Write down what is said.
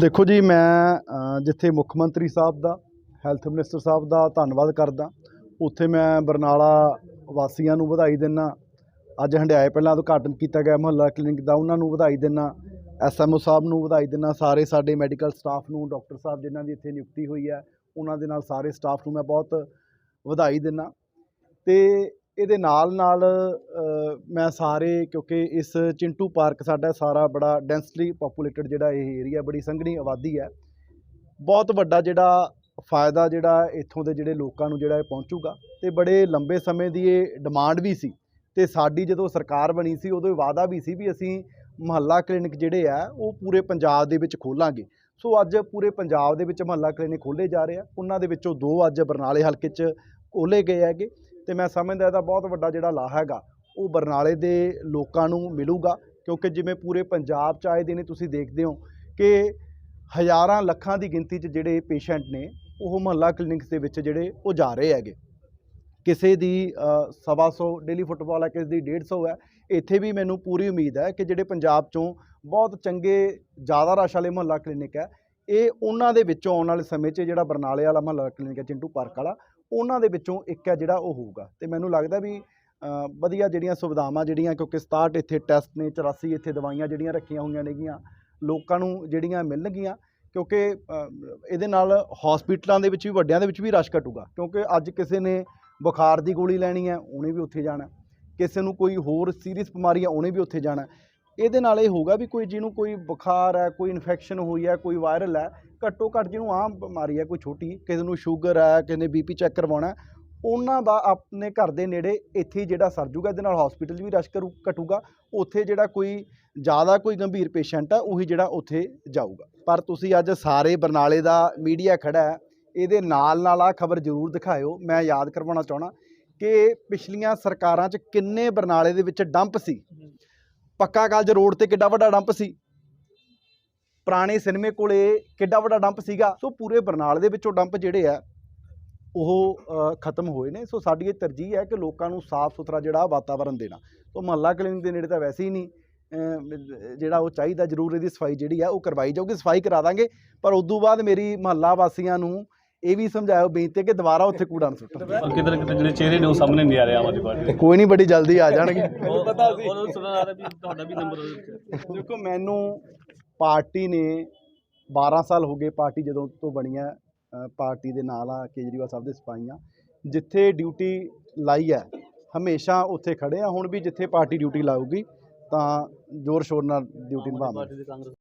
ਦੇਖੋ ਜੀ, ਮੈਂ ਜਿੱਥੇ ਮੁੱਖ ਮੰਤਰੀ ਸਾਹਿਬ ਦਾ, ਹੈਲਥ ਮਿਨਿਸਟਰ ਸਾਹਿਬ ਦਾ ਧੰਨਵਾਦ ਕਰਦਾ, ਉੱਥੇ ਮੈਂ ਬਰਨਾਲਾ ਵਾਸੀਆਂ ਨੂੰ ਵਧਾਈ ਦਿੰਦਾ ਅੱਜ ਹੰਡਿਆਏ ਪਹਿਲਾਂ ਉਦਘਾਟਨ ਕੀਤਾ ਗਿਆ, ਮੁਹੱਲਾ ਕਲੀਨਿਕ ਦਾ, ਉਹਨਾਂ ਨੂੰ ਵਧਾਈ ਦਿੰਦਾ ਐਸਐਮਓ ਸਾਹਿਬ ਨੂੰ ਵਧਾਈ ਦਿੰਦਾ ਸਾਰੇ ਸਾਡੇ ਮੈਡੀਕਲ ਸਟਾਫ ਨੂੰ, ਡਾਕਟਰ ਸਾਹਿਬ ਜਿਨ੍ਹਾਂ ਦੀ ਇੱਥੇ ਨਿਯੁਕਤੀ ਹੋਈ ਹੈ, ਉਹਨਾਂ ਦੇ ਨਾਲ ਸਾਰੇ ਸਟਾਫ ਨੂੰ ਮੈਂ ਬਹੁਤ ਵਧਾਈ ਦਿੰਦਾ ਤੇ ਇਹਦੇ ਨਾਲ ਨਾਲ ਮੈਂ ਸਾਰੇ, ਕਿਉਂਕਿ ਇਸ ਚਿੰਟੂ ਪਾਰਕ ਸਾਡਾ ਸਾਰਾ ਬੜਾ ਡੈਂਸਲੀ ਪੋਪੂਲੇਟਡ ਜਿਹੜਾ ਇਹ ਏਰੀਆ ਬੜੀ ਸੰਘਣੀ ਆਬਾਦੀ ਹੈ। ਬਹੁਤ ਵੱਡਾ ਜਿਹੜਾ ਫਾਇਦਾ ਜਿਹੜਾ ਇੱਥੋਂ ਦੇ ਜਿਹੜੇ ਲੋਕਾਂ ਨੂੰ ਜਿਹੜਾ ਇਹ ਪਹੁੰਚੂਗਾ ਤੇ ਬੜੇ ਲੰਬੇ ਸਮੇਂ ਦੀ ਇਹ ਡਿਮਾਂਡ ਵੀ ਸੀ ਤੇ ਸਾਡੀ ਜਦੋਂ ਸਰਕਾਰ ਬਣੀ ਸੀ, ਉਦੋਂ ਵਾਅਦਾ ਵੀ ਸੀ ਵੀ ਅਸੀਂ ਮੁਹੱਲਾ ਕਲੀਨਿਕ ਜਿਹੜੇ ਆ, ਉਹ ਪੂਰੇ ਪੰਜਾਬ ਦੇ ਵਿੱਚ ਖੋਲਾਂਗੇ। ਸੋ ਅੱਜ ਪੂਰੇ ਪੰਜਾਬ ਦੇ ਵਿੱਚ ਮੁਹੱਲਾ ਕਲੀਨਿਕ ਖੋਲੇ ਜਾ ਰਹੇ ਆ, ਉਹਨਾਂ ਦੇ ਵਿੱਚੋਂ ਦੋ ਅੱਜ ਬਰਨਾਲੇ ਹਲਕੇ 'ਚ ਖੋਲੇ ਗਏ ਹੈਗੇ। ਤੇ ਮੈਂ ਸਮਝਦਾ ਇਹਦਾ ਬਹੁਤ ਵੱਡਾ ਜਿਹੜਾ ਲਾਹਾ ਹੈਗਾ ਉਹ ਬਰਨਾਲੇ ਦੇ ਲੋਕਾਂ ਨੂੰ ਮਿਲੂਗਾ ਕਿਉਂਕਿ ਜਿਵੇਂ ਪੂਰੇ ਪੰਜਾਬ 'ਚ ਆਏ ਦਿਨੇ ਤੁਸੀਂ ਦੇਖਦੇ ਹੋ ਕਿ ਹਜ਼ਾਰਾਂ ਲੱਖਾਂ ਦੀ ਗਿਣਤੀ 'ਚ ਜਿਹੜੇ ਪੇਸ਼ੈਂਟ ਨੇ ਉਹ ਮੁਹੱਲਾ ਕਲੀਨਿਕਸ ਦੇ ਵਿੱਚ ਜਿਹੜੇ ਉਹ ਜਾ ਰਹੇ ਹੈਗੇ। ਕਿਸੇ ਦੀ ਅ, ਸਵਾ ਸੌ ਡੇਲੀ ਫੁੱਟਬਾਲ ਹੈ ਕਿਸੇ ਦੀ 150 ਹੈ ਇੱਥੇ ਵੀ ਮੈਨੂੰ ਪੂਰੀ ਉਮੀਦ ਹੈ ਕਿ ਜਿਹੜੇ ਪੰਜਾਬ 'ਚੋਂ ਬਹੁਤ ਚੰਗੇ ਜ਼ਿਆਦਾ ਰਸ਼ ਵਾਲੇ ਮੁਹੱਲਾ ਕਲੀਨਿਕ ਹੈ ਇਹ ਉਹਨਾਂ ਦੇ ਵਿੱਚੋਂ ਆਉਣ ਵਾਲੇ ਸਮੇਂ 'ਚ ਜਿਹੜਾ ਬਰਨਾਲੇ ਵਾਲਾ ਮਹੱਲਾ ਕਲੀਨਿਕ ਹੈ, ਚਿੰਟੂ ਪਾਰਕ ਵਾਲਾ, ਉਹਨਾਂ ਦੇ ਵਿੱਚੋਂ ਇੱਕ ਹੈ ਜਿਹੜਾ ਉਹ ਹੋਊਗਾ। ਤੇ ਮੈਨੂੰ ਲੱਗਦਾ ਵੀ ਵਧੀਆ ਜਿਹੜੀਆਂ ਸੁਵਿਧਾਵਾਂ ਜਿਹੜੀਆਂ, ਕਿਉਂਕਿ 67 ਇੱਥੇ ਟੈਸਟ ਨੇ 84 ਇੱਥੇ ਦਵਾਈਆਂ ਜਿਹੜੀਆਂ ਰੱਖੀਆਂ ਹੋਈਆਂ ਨੇਗੀਆਂ, ਲੋਕਾਂ ਨੂੰ ਜਿਹੜੀਆਂ ਮਿਲਣਗੀਆਂ, ਕਿਉਂਕਿ ਇਹਦੇ ਨਾਲ ਹਸਪੀਟਲਾਂ ਦੇ ਵਿੱਚ ਵੀ, ਵੱਡਿਆਂ ਦੇ ਵਿੱਚ ਵੀ ਰਸ਼ ਘਟੂਗਾ। ਕਿਉਂਕਿ ਅੱਜ ਕਿਸੇ ਨੇ ਬੁਖਾਰ ਦੀ ਗੋਲੀ ਲੈਣੀ ਹੈ, ਉਹਨੇ ਵੀ ਉੱਥੇ ਜਾਣਾ। ਕਿਸੇ ਨੂੰ ਕੋਈ ਹੋਰ ਸੀਰੀਅਸ ਬਿਮਾਰੀ ਹੈ, ਉਹਨੇ ਵੀ ਉੱਥੇ ਜਾਣਾ। ਇਹਦੇ ਨਾਲ ਇਹ ਹੋਊਗਾ ਵੀ ਕੋਈ ਜਿਹਨੂੰ ਕੋਈ ਬੁਖਾਰ ਹੈ, ਕੋਈ ਇਨਫੈਕਸ਼ਨ ਹੋਈ ਹੈ, ਕੋਈ ਵਾਇਰਲ ਹੈ, ਘੱਟੋ ਘੱਟ ਜਿਹਨੂੰ ਆਮ ਬਿਮਾਰੀ ਹੈ, ਕੋਈ ਛੋਟੀ, ਕਿਸੇ ਨੂੰ ਸ਼ੂਗਰ ਹੈ, ਕਿਸੇ ਨੇ ਬੀਪੀ ਚੈੱਕ ਕਰਵਾਉਣਾ ਉਹਨਾਂ ਦਾ ਆਪਣੇ ਘਰ ਦੇ ਨੇੜੇ ਇੱਥੇ ਜਿਹੜਾ ਸਰ ਜੂਗਾ, ਇਹਦੇ ਨਾਲ ਹਸਪੀਟਲ ਵੀ ਰਸ਼ ਕਰੂ, ਘਟੂਗਾ, ਉੱਥੇ ਜਿਹੜਾ ਕੋਈ ਜ਼ਿਆਦਾ ਕੋਈ ਗੰਭੀਰ ਪੇਸ਼ੈਂਟ ਹੈ, ਉਹੀ ਜਿਹੜਾ ਉੱਥੇ ਜਾਊਗਾ। ਪਰ ਤੁਸੀਂ ਅੱਜ ਸਾਰੇ ਬਰਨਾਲੇ ਦਾ ਮੀਡੀਆ ਖੜਾ ਹੈ, ਇਹਦੇ ਨਾਲ ਨਾਲ ਆ ਖਬਰ ਜ਼ਰੂਰ ਦਿਖਾਇਓ, ਮੈਂ ਯਾਦ ਕਰਵਾਉਣਾ ਚਾਹਣਾ ਕਿ ਪਿਛਲੀਆਂ ਸਰਕਾਰਾਂ 'ਚ ਕਿੰਨੇ ਬਰਨਾਲੇ ਦੇ ਵਿੱਚ ਡੰਪ ਸੀ? ਪੱਕਾ ਕਾਲਜ ਰੋਡ ਤੇ ਕਿੱਡਾ ਵੱਡਾ ਡੰਪ ਸੀ। ਪੁਰਾਣੇ ਸਿਨੇਮੇ ਕੋਲੇ ਕਿੱਡਾ ਵੱਡਾ ਡੰਪ ਸੀਗਾ। ਸੋ ਪੂਰੇ ਬਰਨਾਲ ਦੇ ਵਿੱਚੋਂ ਡੰਪ ਜਿਹੜੇ ਆ, ਉਹ ਖਤਮ ਹੋਏ ਨੇ। ਸੋ ਸਾਡੀ ਇਹ ਤਰਜੀਹ ਹੈ ਕਿ ਲੋਕਾਂ ਨੂੰ ਸਾਫ਼ ਸੁਥਰਾ ਜਿਹੜਾ ਵਾਤਾਵਰਣ ਦੇਣਾ। ਸੋ ਮਹੱਲਾ ਕਲੀਨਿਕ ਦੇ ਨੇੜੇ ਤਾਂ ਵੈਸੇ ਹੀ ਨਹੀਂ। ਜਿਹੜਾ ਉਹ ਚਾਹੀਦਾ ਜ਼ਰੂਰ ਇਹਦੀ ਸਫ਼ਾਈ ਜਿਹੜੀ ਆ ਉਹ ਕਰਵਾਈ ਜਾਊਗੀ। ਸਫ਼ਾਈ ਕਰਾ ਦਾਂਗੇ। ਪਰ ਉਦੋਂ ਬਾਅਦ ਮੇਰੀ ਮਹੱਲਾ ਵਾਸੀਆਂ ਨੂੰ ਇਹ ਵੀ ਸਮਝਾਇਓ ਬੇਨਤੀ ਹੈ ਕਿ ਦੁਬਾਰਾ ਉੱਥੇ ਕੂੜਾ ਨਾ ਸੁੱਟੋ ਪਰ ਕਿਤੇ ਨਾ ਕਿਤੇ ਜਿਹੜੇ ਚਿਹਰੇ ਨੇ ਉਹ ਸਾਹਮਣੇ ਨਹੀਂ ਆ ਰਹੇ ਆਮ ਆਦਮੀ ਪਾਰਟੀ ਦੇ। ਕੋਈ ਨਹੀਂ ਬੜੀ ਜਲਦੀ ਆ ਜਾਣਗੇ। ਉਹ ਪਤਾ ਸੀ। ਉਹਨੂੰ ਸੁਣਨ ਆ ਰਿਹਾ ਵੀ ਤੁਹਾਡਾ ਵੀ ਨੰਬਰ ਉਹਦੇ ਵਿੱਚ ਦੇਖੋ ਮੈਨੂੰ ਪਾਰਟੀ ਨੇ 12 ਸਾਲ ਹੋ ਗਏ ਪਾਰਟੀ ਜਦੋਂ ਤੋਂ ਬਣੀ ਹੈ ਅ, ਪਾਰਟੀ ਦੇ ਨਾਲ ਆ ਕੇਜਰੀਵਾਲ ਸਾਹਿਬ ਦੇ ਸਿਪਾਹੀਆਂ। ਜਿੱਥੇ ਡਿਊਟੀ ਲਾਈ ਹੈ ਹਮੇਸ਼ਾ ਉੱਥੇ ਖੜੇ ਆ। ਹੁਣ ਵੀ ਜਿੱਥੇ ਪਾਰਟੀ ਡਿਊਟੀ ਲਾਊਗੀ ਤਾਂ ਜ਼ੋਰ ਸ਼ੋਰ ਨਾਲ ਡਿਊਟੀ ਨਿਭਾਵਾਂਗੇ। ਪਾਰਟੀ ਦੇ ਕਾਂਗਰਸ